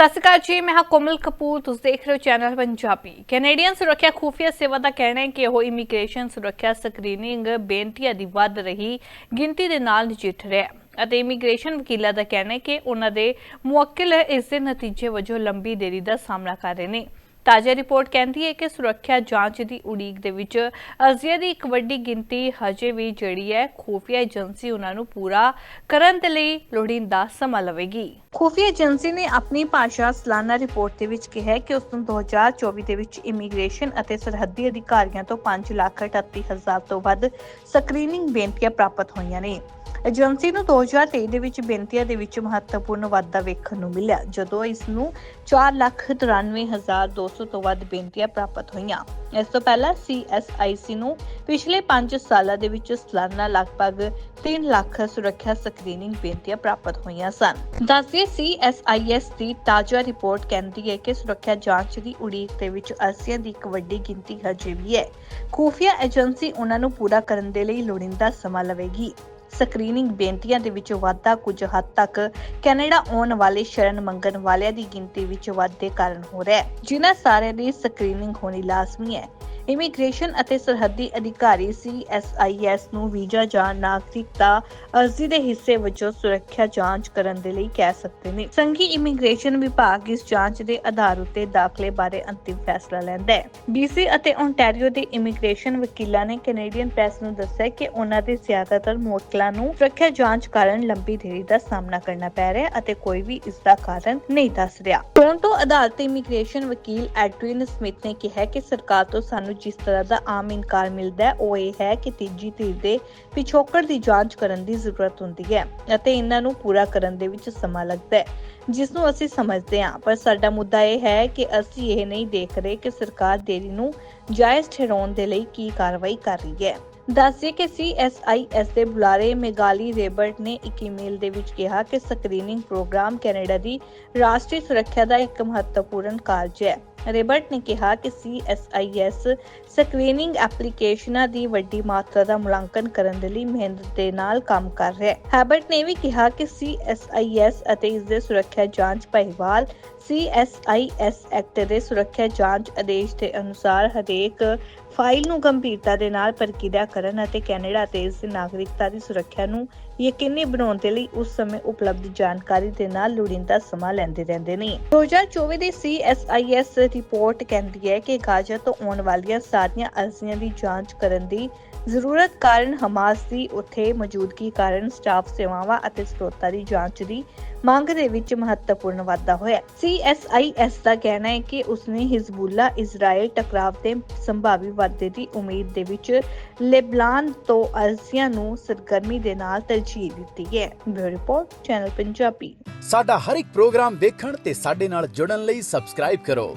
ਸਤਿ ਸ਼੍ਰੀ ਅਕਾਲ ਜੀ, ਮੈਂ ਹਾਂ ਕੋਮਲ ਕਪੂਰ, ਤੁਸੀਂ ਦੇਖ ਰਹੇ ਹੋ ਚੈਨਲ ਪੰਜਾਬੀ। ਕੈਨੇਡੀਅਨ ਸੁਰੱਖਿਆ ਖੂਫੀਆ ਸੇਵਾ ਦਾ ਕਹਿਣਾ ਹੈ ਕਿ ਉਹ ਇਮੀਗ੍ਰੇਸ਼ਨ ਸੁਰੱਖਿਆ ਸਕਰੀਨਿੰਗ ਬੇਨਤੀਆਂ ਦੀ ਵੱਧ ਰਹੀ ਗਿਣਤੀ ਦੇ ਨਾਲ ਨਜਿੱਠ ਰਿਹਾ ਹੈ। ਅਤੇ ਇਮੀਗ੍ਰੇਸ਼ਨ ਵਕੀਲਾਂ ਦਾ ਕਹਿਣਾ ਹੈ ਕਿ ਉਹਨਾਂ ਦੇ ਮੁਵੱਕਿਲ ਇਸ ਦੇ ਨਤੀਜੇ ਵਜੋਂ ਲੰਬੀ ਦੇਰੀ ਦਾ ਸਾਹਮਣਾ ਕਰ ਰਹੇ ਨੇ। ਤਾਜ਼ਾ ਰਿਪੋਰਟ ਕਹਿੰਦੀ ਹੈ ਕਿ ਸੁਰੱਖਿਆ ਜਾਂਚ ਦੀ ਉਡੀਕ ਦੇ ਵਿੱਚ ਅਰਜ਼ੀਆਂ ਦੀ ਇੱਕ ਵੱਡੀ ਗਿਣਤੀ ਹਜੇ ਵੀ ਜਿਹੜੀ ਹੈ, ਖੂਫੀਆ ਏਜੰਸੀ ਉਹਨਾਂ ਨੂੰ ਪੂਰਾ ਕਰਨ ਦੇ ਲਈ ਲੋੜੀਂਦਾ ਸਮਾਂ ਲਵੇਗੀ। ਖੂਫੀਆ ਏਜੰਸੀ ਨੇ ਆਪਣੀ ਭਾਸ਼ਾ ਸਾਲਾਨਾ ਰਿਪੋਰਟ ਦੇ ਵਿੱਚ ਕਿਹਾ ਕਿ ਉਸ ਨੂੰ 2024 ਦੇ ਵਿੱਚ ਇਮੀਗ੍ਰੇਸ਼ਨ ਅਤੇ ਸਰਹੱਦੀ ਅਧਿਕਾਰੀਆਂ ਤੋਂ 5 ਲੱਖ 38 ਹਜ਼ਾਰ ਤੋਂ ਵੱਧ ਸਕਰੀਨਿੰਗ ਬੇਨਤੀਆਂ ਪ੍ਰਾਪਤ ਹੋਈਆਂ ਨੇ। ਏਜੰਸੀ ਨੂੰ 2023 ਦੇ ਵਿੱਚ ਬੇਨਤੀਆਂ ਦੇ ਵਿੱਚ ਮਹੱਤਵਪੂਰਨ ਵਾਧਾ ਵੇਖਣ ਨੂੰ ਮਿਲਿਆ, ਜਦੋਂ ਇਸ ਨੂੰ 493200 ਤੋਂ ਵੱਧ ਬੇਨਤੀਆਂ ਪ੍ਰਾਪਤ ਹੋਈਆਂ। ਇਸ ਤੋਂ ਪਹਿਲਾਂ CSIC ਨੂੰ ਪਿਛਲੇ 5 ਸਾਲਾਂ ਦੇ ਵਿੱਚ ਸਾਲਾਨਾ ਲਗਭਗ 3 ਲੱਖ ਸੁਰੱਖਿਆ ਸਕਰੀਨਿੰਗ ਬੇਨਤੀਆਂ ਪ੍ਰਾਪਤ ਹੋਈਆਂ ਸਨ। ਦੱਸਦੇ CSIS ਦੀ ਤਾਜ਼ਾ ਰਿਪੋਰਟ ਕਹਿੰਦੀ ਹੈ ਕਿ ਸੁਰੱਖਿਆ ਜਾਂਚ ਦੀ ਉਡੀਕ ਦੇ ਵਿੱਚ ਅਰਸੀਆਂ ਦੀ ਇੱਕ ਵੱਡੀ ਗਿਣਤੀ ਹਜੇ ਵੀ ਹੈ। ਖੂਫੀਆ ਏਜੰਸੀ ਉਹਨਾਂ ਨੂੰ ਪੂਰਾ ਕਰਨ ਦੇ ਲਈ ਲੋੜੀਂਦਾ ਸਮਾਂ ਲਵੇਗੀ। ਸਕਰੀਨਿੰਗ ਬੇਨਤੀਆਂ ਦੇ ਵਿੱਚ ਵਾਧਾ ਕੁਝ ਹੱਦ ਤੱਕ ਕੈਨੇਡਾ ਆਉਣ ਵਾਲੇ ਸ਼ਰਨ ਮੰਗਣ ਵਾਲਿਆਂ ਦੀ ਗਿਣਤੀ ਵਿੱਚ ਵਾਧੇ ਕਾਰਨ ਹੋ ਰਿਹਾ ਹੈ। ਜਿਨ੍ਹਾਂ ਸਾਰਿਆਂ ਦੀ ਸਕਰੀਨਿੰਗ ਹੋਣੀ ਲਾਜ਼ਮੀ ਹੈ। ਇਮੀਗ੍ਰੇਸ਼ਨ ਅਤੇ ਸਰਹੱਦੀ ਅਧਿਕਾਰੀ CSIS ਨੂੰ ਵੀਜ਼ਾ ਜਾਂ ਨਾਗਰਿਕਤਾ ਅਰਜ਼ੀ ਦੇ ਹਿੱਸੇ ਵਜੋਂ ਸੁਰੱਖਿਆ ਜਾਂਚ ਕਰਨ ਦੇ ਲਈ ਕਹਿ ਸਕਦੇ ਨੇ। ਸੰਘੀ ਇਮੀਗ੍ਰੇਸ਼ਨ ਵਿਭਾਗ ਇਸ ਜਾਂਚ ਦੇ ਆਧਾਰ ਉੱਤੇ ਦਾਖਲੇ ਬਾਰੇ ਅੰਤਿਮ ਫੈਸਲਾ ਲੈਂਦਾ ਹੈ। BC ਅਤੇ ਓਨਟਾਰੀਓ ਦੇ ਇਮੀਗ੍ਰੇਸ਼ਨ ਵਕੀਲਾਂ ਨੇ ਕੈਨੇਡੀਅਨ ਪ੍ਰੈਸ ਨੂੰ ਦੱਸਿਆ ਕਿ ਉਹਨਾਂ ਦੇ ਜ਼ਿਆਦਾਤਰ ਮੁਵੱਕਿਲਾਂ ਨੂੰ ਸੁਰੱਖਿਆ ਜਾਂਚ ਕਾਰਨ ਲੰਬੀ ਦੇਰੀ ਦਾ ਸਾਹਮਣਾ ਕਰਨਾ ਪੈ ਰਿਹਾ ਹੈ ਅਤੇ ਕੋਈ ਵੀ ਇਸ ਦਾ ਕਾਰਨ ਨਹੀਂ ਦੱਸ ਰਿਹਾ। ਟੋਰਾਂਟੋ ਅਦਾਲਤ ਇਮੀਗ੍ਰੇਸ਼ਨ ਵਕੀਲ ਐਡਰਿਨ ਸਮਿਥ ਨੇ ਕਿਹਾ ਕਿ ਸਰਕਾਰ ਤੋਂ ਸਾਨੂੰ ਜਿਸ ਤਰ੍ਹਾਂ ਦਾ ਆਮ ਇਨਕਾਰ ਮਿਲਦਾ ਹੈ, ਉਹ ਇਹ ਹੈ ਕਿ ਤੀਜੀ ਧਿਰ ਦੇ ਪਿਛੋਕੜ ਦੀ ਜਾਂਚ ਕਰਨ ਦੀ ਜ਼ਰੂਰਤ ਹੁੰਦੀ ਹੈ ਅਤੇ ਇਹਨਾਂ ਨੂੰ ਪੂਰਾ ਕਰਨ ਦੇ ਵਿੱਚ ਸਮਾਂ ਲੱਗਦਾ ਹੈ, ਜਿਸ ਨੂੰ ਅਸੀਂ ਸਮਝਦੇ ਹਾਂ। ਪਰ ਸਾਡਾ ਮੁੱਦਾ ਇਹ ਹੈ ਕਿ ਅਸੀਂ ਇਹ ਨਹੀਂ ਦੇਖ ਰਹੇ ਕਿ ਸਰਕਾਰ ਦੇਰੀ ਨੂੰ ਜਾਇਜ਼ ਠਹਿਰਾਉਣ ਦੇ ਲਈ ਕੀ ਕਾਰਵਾਈ ਕਰ ਰਹੀ ਹੈ। ਦੱਸਿए ਕਿ CSIS ਦੇ ਬੁਲਾਰੇ ਮੇਗਾਲੀ ਰੇਬਰਟ ਨੇ ਇੱਕ ਈਮੇਲ ਦੇ ਵਿੱਚ ਕਿਹਾ ਕਿ ਸਕਰੀਨਿੰਗ ਪ੍ਰੋਗਰਾਮ ਕੈਨੇਡਾ ਦੀ ਰਾਸ਼ਟਰੀ ਸੁਰੱਖਿਆ ਦਾ ਇੱਕ ਮਹੱਤਵਪੂਰਨ ਕਾਰਜ ਹੈ। ਰੇਬਰਟ ਨੇ ਕਿਹਾ ਕਿ CSIS ਸਕਰੀਨਿੰਗ ਐਪਲੀਕੇਸ਼ਨਾਂ ਦੀ ਵੱਡੀ ਮਾਤਰਾ ਦਾ ਮੁਲਾਂਕਣ ਕਰਨ ਦੇ ਲਈ ਮਿਹਨਤ ਦੇ ਨਾਲ ਕੰਮ ਕਰ ਰਿਹਾ ਹੈ। ਹੈਬਰਟ ਨੇ ਵੀ ਕਿਹਾ ਕਿ CSIS ਅਤੇ ਇਸ ਦੇ ਸੁਰੱਖਿਆ ਜਾਂਚ ਪਹਿਵਾਲ CSIS ਐਕਟ ਦੇ ਸੁਰੱਖਿਆ ਜਾਂਚ ਆਦੇਸ਼ ਦੇ ਅਨੁਸਾਰ ਹਰੇਕ ਫਾਈਲ ਨੂੰ ਗੰਭੀਰਤਾ ਦੇ ਨਾਲ ਪ੍ਰਕਿਰਿਆ ਕਰਨ ਅਤੇ ਕੈਨੇਡਾ ਤੇ ਇਸ ਦੀ ਨਾਗਰਿਕਤਾ ਦੀ ਸੁਰੱਖਿਆ ਨੂੰ ਯਕੀਨੀ ਬਣਾਉਣ ਦੇ ਲਈ ਉਸ ਸਮੇਂ ਉਪਲਬਧ ਜਾਣਕਾਰੀ ਦੇ ਨਾਲ ਲੋੜੀਂਦਾ ਸਮਾਂ ਲੈਂਦੇ ਰਹਿੰਦੇ ਨੇ। 2024 ਦੀ CSIS ਰਿਪੋਰਟ ਕਹਿੰਦੀ ਹੈ ਕਿ ਗਾਜ਼ਾ ਤੋਂ ਆਉਣ ਵਾਲੀਆਂ ਸਾਰੀਆਂ ਅਰਜ਼ੀਆਂ ਦੀ ਜਾਂਚ ਕਰਨ ਦੀ ਜ਼ਰੂਰਤ ਕਾਰਨ ਹਮਾਸ ਦੀ ਉੱਥੇ ਮੌਜੂਦਗੀ ਕਾਰਨ ਸਟਾਫ ਸੇਵਾਵਾਂ ਅਤੇ ਸਰੋਤਾਂ ਦੀ ਜਾਂਚ ਦੀ ਮੰਗ ਦੇ ਵਿੱਚ ਮਹੱਤਵਪੂਰਨ ਵਾਧਾ ਹੋਇਆ CSIS ਦਾ ਕਹਿਣਾ ਹੈ ਕਿ ਉਸਨੇ ਹਿਜ਼ਬੁੱਲਾ ਇਜ਼ਰਾਈਲ ਟਕਰਾਵ ਦੇ ਸੰਭਾਵੀ ਵਾਧੇ ਦੀ ਉਮੀਦ ਦੇ ਵਿੱਚ ਲੈਬਨਾਨ ਤੋਂ ਅਰਜ਼ੀਆਂ ਨੂੰ ਸਰਗਰਮੀ ਦੇ ਨਾਲ ਤਰਜੀਹ ਦਿੱਤੀ ਹੈ। Bureau report, channel Punjabi. ਸਾਡਾ ਹਰ ਇੱਕ ਪ੍ਰੋਗਰਾਮ ਦੇਖਣ ਤੇ ਸਾਡੇ ਨਾਲ ਜੁੜਨ ਲਈ ਸਬਸਕ੍ਰਾਈਬ ਕਰੋ।